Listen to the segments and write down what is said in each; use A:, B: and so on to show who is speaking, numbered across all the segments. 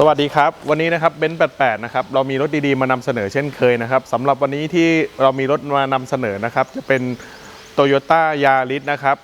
A: สวัสดีครับ วันนี้นะครับเบนซ์88 นะครับ เรามีรถดีๆ มานำเสนอเช่นเคยนะครับสำหรับวันนี้ที่เรามีรถมานำเสนอนะครับ จะเป็น Toyota Yaris นะครับ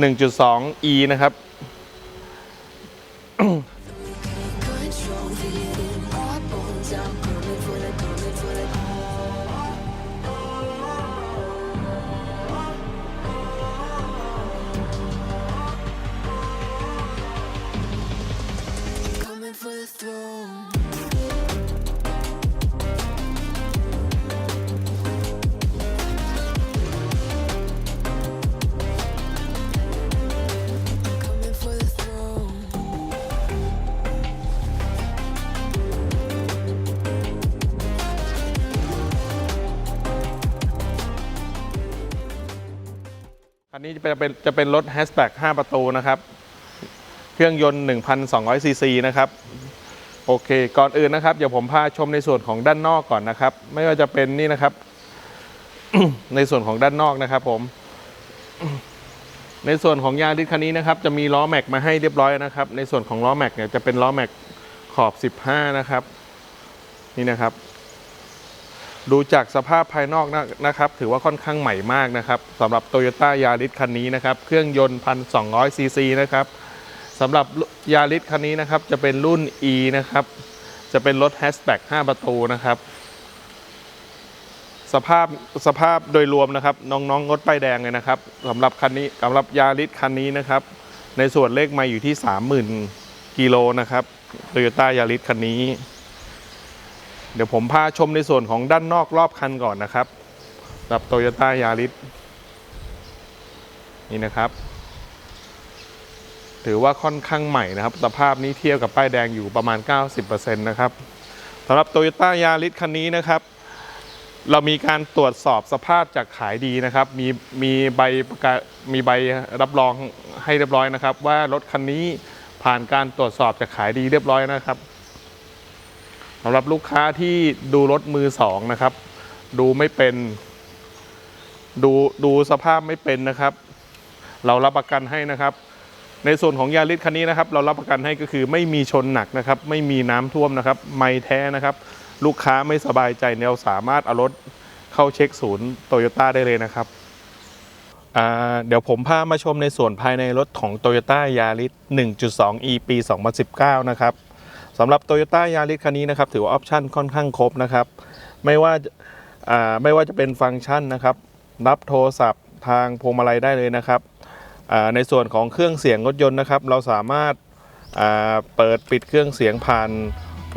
A: 1.2e นะครับ นี้จะเป็นจะเป็นรถแฮชแบ็ก5 ประตูนะครับ เครื่องยนต์ 1,200 ซีซีนะครับ โอเค ก่อนอื่นนะครับ เดี๋ยวผมพาชมในส่วนของด้านนอกก่อนนะครับ ไม่ว่าจะเป็นนี่นะครับ ในส่วนของด้านนอกนะครับ ผม ในส่วนของยาริสคันนี้นะครับ จะมีล้อแม็กมาให้เรียบร้อยนะครับ ในส่วนของล้อแม็กเนี่ยจะเป็นล้อแม็กขอบ 15 นะครับ นี่นะครับ ดูจากสภาพภายนอกนะครับ ถือว่าค่อนข้างใหม่มากนะครับสำหรับ Toyota Yaris คันนี้นะครับ เครื่องยนต์1,200ซีซีนะครับสำหรับยาริสคันนี้นะครับ จะเป็นรุ่น E นะครับ จะเป็นรถแฮชแบ็ก5ประตูนะครับ สภาพสภาพโดยรวมนะครับ น้องๆงดป้ายแดงเลยนะครับสำหรับคันนี้สำหรับยาริสคันนี้นะครับ ในส่วนเลขไมาอยู่ที่ 30,000กิโลนะครับ Toyota Yaris คันนี้ เดี๋ยวผมพาชมในส่วนของด้านนอกรอบคันก่อนนะครับสำหรับ Toyota Yaris นี่นะครับ ถือว่าค่อนข้างใหม่นะครับ สภาพนี้เทียบกับป้ายแดงอยู่ประมาณ 90%นะครับสำหรับ Toyota Yaris คันนี้นะครับ เรามีการตรวจสอบสภาพจากขายดีนะครับ มีมีใบประกาศมีใบรับรองให้เรียบร้อยนะครับ ว่ารถคันนี้ผ่านการตรวจสอบจากขายดีเรียบร้อยนะครับ สำหรับลูกค้าที่ดูรถมือสองนะครับ ดูไม่เป็น ดูดูสภาพไม่เป็นนะครับ เรารับประกันให้นะครับ ในส่วนของยาริสคันนี้นะครับ เรารับประกันให้ก็คือไม่มีชนหนักนะครับ ไม่มีน้ำท่วมนะครับ ไม่แท้นะครับ ลูกค้าไม่สบายใจเนี่ยเราสามารถเอารถเข้าเช็คศูนย์โตโยต้าได้เลยนะครับเดี๋ยวผมพามาชมในส่วนภายในรถของ Toyota Yaris 1.2e ปี 2019 นะครับ สำหรับ Toyota Yaris คันนี้นะครับถือว่าออปชั่นค่อนข้างครบนะครับ ไม่ว่าาไม่ว่าจะเป็นฟังก์ชันนะครับ รับโทรศัพท์ทางพวงมาลัยได้เลยนะครับในส่วนของเครื่องเสียงรถยนต์นะครับ เราสามารถาเปิดปิดเครื่องเสียงผ่าน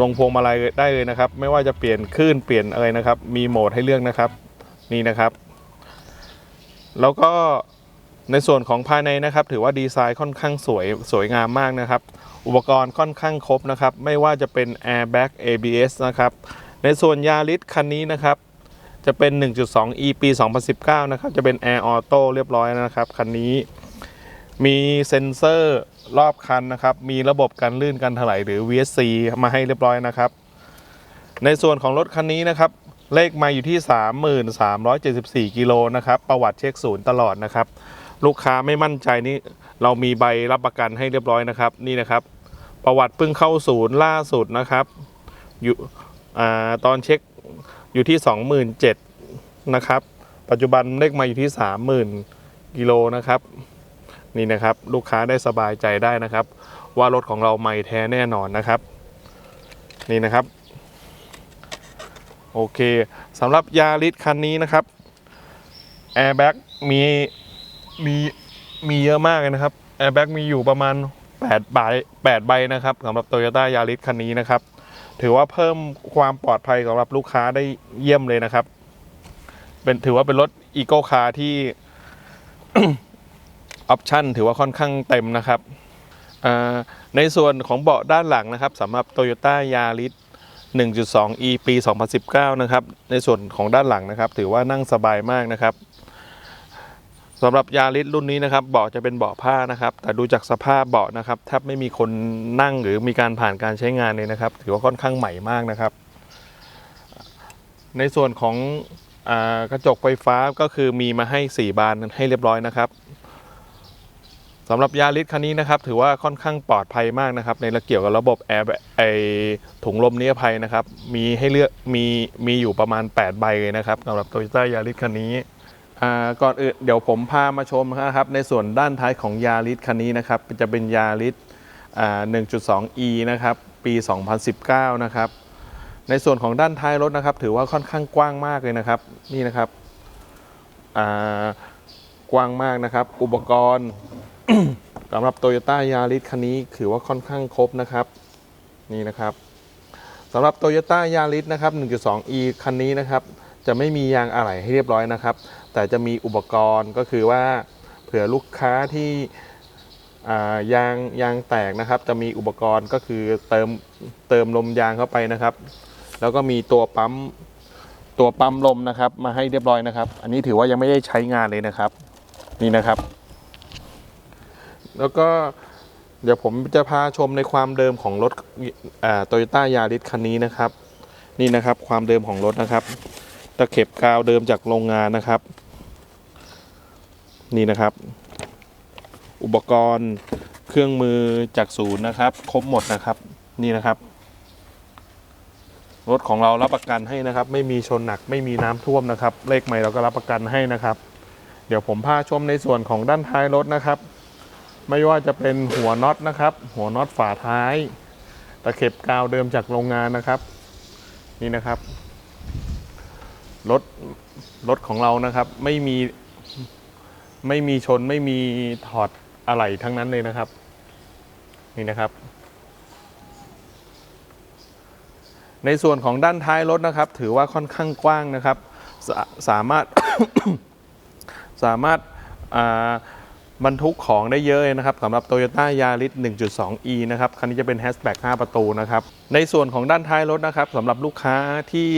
A: ลงพวงมาลัยได้เลยนะครับ ไม่ว่าจะเปลี่ยนคลื่นเปลี่ยนอะไรนะครับ มีโหมดให้เลือกนะครับนี่นะครับ แล้วก็ ในส่วนของภายในนะครับ ถือว่าดีไซน์ค่อนข้างสวยสวยงามมากนะครับ อุปกรณ์ค่อนข้างครบนะครับ ไม่ว่าจะเป็น Airbag ABS นะครับ ในส่วนยาริสคันนี้นะครับ จะเป็น 1.2e ปี 2019 นะครับ จะเป็น Air Auto เรียบร้อยนะครับ คันนี้มีเซ็นเซอร์รอบคันนะครับ มีระบบการลื่นการถลายหรือ VSC มาให้เรียบร้อยนะครับ ในส่วนของรถคันนี้นะครับ เลขมาอยู่ที่ 3374 กิโลนะครับ ประวัติเช็คศูนย์ตลอดนะครับ ลูกค้าไม่มั่นใจนี่เรามีใบรับประกันให้เรียบร้อยนะครับ นี่นะครับ ประวัติเพิ่งเข้าศูนย์ล่าสุดนะครับ อยู่อตอนเช็คอยู่ที่ 27,000นะครับ ปัจจุบันเลขมาอยู่ที่ 30,000กิโลนะครับ นี่นะครับลูกค้าได้สบายใจได้นะครับ ว่ารถของเราไม่แท้แน่นอนนะครับ นี่นะครับ โอเคสำหรับยาริสคันนี้นะครับแอร์แบ็กมี มีมีเยอะมากเลยนะครับแอร์แบ็กมีอยู่ประมาณ8ใบ8ใบนะครับสำหรับ Toyota Yaris คันนี้นะครับ ถือว่าเพิ่มความปลอดภัยสำหรับลูกค้าได้เยี่ยมเลยนะครับ เป็นถือว่าเป็นรถอีโก้คาร์ที่ออปชั่นถือว่าค่อนข้างเต็มนะครับ ในส่วนของเบาะด้านหลังนะครับสำหรับ Toyota Yaris 1.2e ปี 2019 นะครับ ในส่วนของด้านหลังนะครับ ถือว่านั่งสบายมากนะครับ สำหรับยาริสรุ่นนี้นะครับเบาะจะเป็นเบาะผ้านะครับ แต่ดูจากสภาพเบาะนะครับแทบไม่มีคนนั่งหรือมีการผ่านการใช้งานเลยนะครับ ถือว่าค่อนข้างใหม่มากนะครับ ในส่วนของอกระจกไฟฟ้าก็คือมีมาให้ 4 บานให้เรียบร้อยนะครับสำหรับยาริสคันนี้นะครับ ถือว่าค่อนข้างปลอดภัยมากนะครับ ในเกี่ยวกับระบบแอร์ไอถุงลมนิรภัยนะครับ มีให้เลือกมีมีอยู่ประมาณ 8 ใบเลยนะครับสำหรับโตโยต้ายาริสคันนี้ ก่อนอื่นเดี๋ยวผมพามาชมนะครับ ในส่วนด้านท้ายของยาริสคันนี้นะครับ จะเป็นยาริส 1.2e นะครับ ปี 2019 นะครับ ในส่วนของด้านท้ายรถนะครับ ถือว่าค่อนข้างกว้างมากเลยนะครับ นี่นะครับกว้างมากนะครับ อุปกรณ์สำหรับ t o y ยต้ายาริสคันนี้ถือว่าค่อนข้างครบนะครับ นี่นะครับสำหรับ t o y ยต้ายาริสนะครับ 1.2e คันนี้นะครับ จะไม่มียางอะไหล่ให้เรียบร้อยนะครับ แต่จะมีอุปกรณ์ก็คือว่าเผื่อลูกค้าที่ยางยางแตกนะครับ จะมีอุปกรณ์ก็คือเติมเติมลมยางเข้าไปนะครับ แล้วก็มีตัวปั๊มตัวปั๊มลมนะครับ มาให้เรียบร้อยนะครับ อันนี้ถือว่ายังไม่ได้ใช้งานเลยนะครับ นี่นะครับ แล้วก็เดี๋ยวผมจะพาชมในความเดิมของรถโตโยต้ายาริสคันนี้นะครับ นี่นะครับ ความเดิมของรถนะครับ ตะเข็บกาวเดิมจากโรงงานนะครับ นี่นะครับ อุปกรณ์เครื่องมือจากศูนย์นะครับ ครบหมดนะครับนี่นะครับ รถของเรารับประกันให้นะครับ ไม่มีชนหนักไม่มีน้ำท่วมนะครับ เลขใหม่เราก็รับประกันให้นะครับ เดี๋ยวผมพาชมในส่วนของด้านท้ายรถนะครับ ไม่ว่าจะเป็นหัวน็อตนะครับ หัวน็อตฝาท้าย ตะเข็บกาวเดิมจากโรงงานนะครับ นี่นะครับ รถรถของเรานะครับ ไม่มีไม่มีชนไม่มีถอดอะไหล่ทั้งนั้นเลยนะครับ นี่นะครับ ในส่วนของด้านท้ายรถนะครับ ถือว่าค่อนข้างกว้างนะครับสาสามารถสามารถบรรทุกของได้เยอะนะครับสำหรับ Toyota Yaris 1.2e นะครับคันนี้จะเป็นแฮชแบ็ก5ประตูนะครับ ในส่วนของด้านท้ายรถนะครับสำหรับลูกค้าที่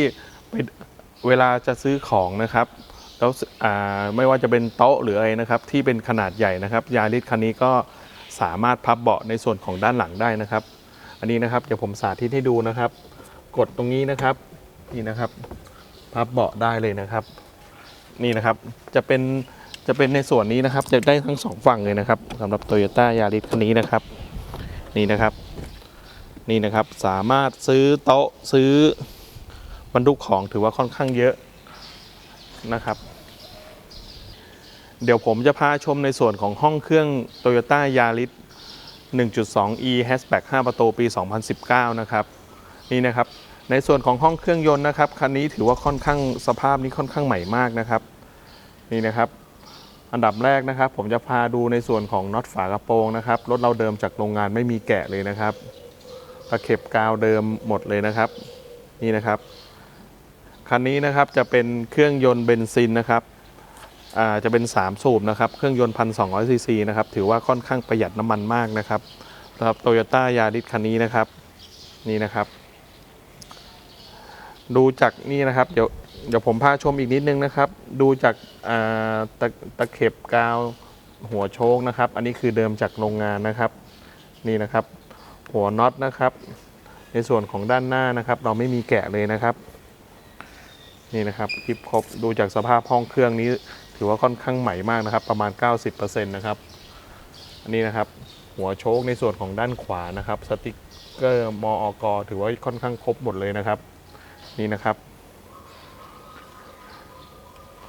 A: ไป เวลาจะซื้อของนะครับแล้วไม่ว่าจะเป็นโต๊ะหรืออะไรนะครับ ที่เป็นขนาดใหญ่นะครับยาริสคันนี้ก็สามารถพับเบาะในส่วนของด้านหลังได้นะครับ อันนี้นะครับเดี๋ยวผมสาธิตให้ดูนะครับ กดตรงนี้นะครับนี่นะครับ พับเบาะได้เลยนะครับ นี่นะครับจะเป็นจะเป็นในส่วนนี้นะครับจะได้ทั้งสองฝั่งเลยนะครับสำหรับ Toyota Yaris คันนี้นะครับ นี่นะครับ นี่นะครับสามารถซื้อโต๊ะซื้อ บรรทุกของถือว่าค่อนข้างเยอะนะครับ เดี๋ยวผมจะพาชมในส่วนของห้องเครื่อง Toyota Yaris 1.2e hatchback 5 ประตูปี 2019 นะครับ นี่นะครับ ในส่วนของห้องเครื่องยนต์นะครับ คันนี้ถือว่าค่อนข้างสภาพนี้ค่อนข้างใหม่มากนะครับ นี่นะครับ อันดับแรกนะครับ ผมจะพาดูในส่วนของน็อตฝากระโปรงนะครับ รถเราเดิมจากโรงงานไม่มีแกะเลยนะครับตะเข็บกาวเดิมหมดเลยนะครับ นี่นะครับ คันนี้นะครับจะเป็นเครื่องยนต์เบนซินนะครับจะเป็น 3 สูบนะครับ เครื่องยนต์พันสองซีซีนะครับ ถือว่าค่อนข้างประหยัดน้ำมันมากนะครับสำหรับโตโยต้ายาริสคันนี้นะครับ นี่นะครับ ดูจากนี่นะครับ เดี๋ยวเดี๋ยวผมพาชมอีกนิดนึงนะครับ ดูจากาตะตะเข็บกาวหัวโชคนะครับ อันนี้คือเดิมจากโรงงานนะครับ นี่นะครับ หัวน็อตนะครับ ในส่วนของด้านหน้านะครับ เราไม่มีแกะเลยนะครับ นี่นะครับคลิปครบดูจากสภาพห้องเครื่องนี้ ถือว่าค่อนข้างใหม่มากนะครับ ประมาณ 90%นะครับอันนี้นะครับ หัวโชคในส่วนของด้านขวานะครับ สติกเกอร์มอกถือว่าค่อนข้างครบหมดเลยนะครับ นี่นะครับ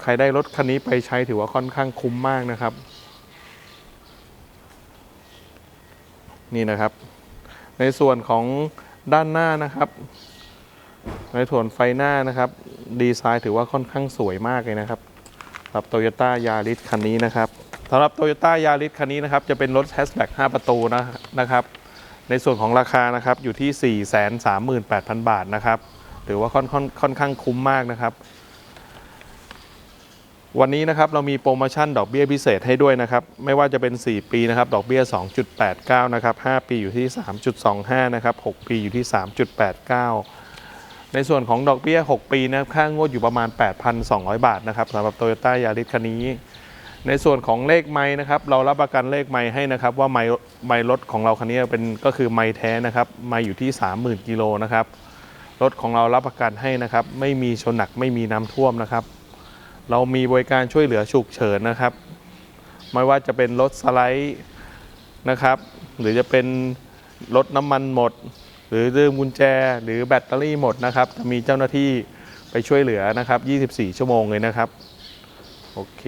A: ใครได้รถคันนี้ไปใช้ถือว่าค่อนข้างคุ้มมากนะครับ นี่นะครับ ในส่วนของด้านหน้านะครับ ในส่วนไฟหน้านะครับ ดีไซน์ถือว่าค่อนข้างสวยมากเลยนะครับสำหรับ Toyota Yaris คันนี้นะครับสำหรับ Toyota Yaris คันนี้นะครับ จะเป็นรถแฮชแบ็ก5ประตูนะนะครับ ในส่วนของราคานะครับอยู่ที่ 438,000 บาทนะครับถือว่าค่อนค่อนค่อนข้างคุ้มมากนะครับ วันนี้นะครับเรามีโปรโมชั่นดอกเบี้ยพิเศษให้ด้วยนะครับ ไม่ว่าจะเป็น 4 ปีนะครับ ดอกเบี้ย 2.89 นะครับ 5 ปีอยู่ที่ 3.25 นะครับ 6 ปีอยู่ที่ 3.89 ในส่วนของดอกเบี้ย 6 ปีนะครับค่างวดอยู่ประมาณ 8,200 บาทนะครับสำหรับ Toyota Yaris คันนี้ ในส่วนของเลขไม้นะครับ เรารับประกันเลขไม้ให้นะครับ ว่าไม้ไม้รถของเราคันนี้เป็นก็คือไม้แท้นะครับไม้อยู่ที่ 30,000กิโลนะครับรถของเรารับประกันให้นะครับ ไม่มีชนหนักไม่มีน้ำท่วมนะครับ เรามีบริการช่วยเหลือฉุกเฉินนะครับ ไม่ว่าจะเป็นรถสไลด์นะครับ หรือจะเป็นรถน้ำมันหมด รือลืมกุญแจ หรือแบตเตอรี่หมดนะครับ จะมีเจ้าหน้าที่ไปช่วยเหลือนะครับ 24 ชั่วโมงเลยนะครับ โอเค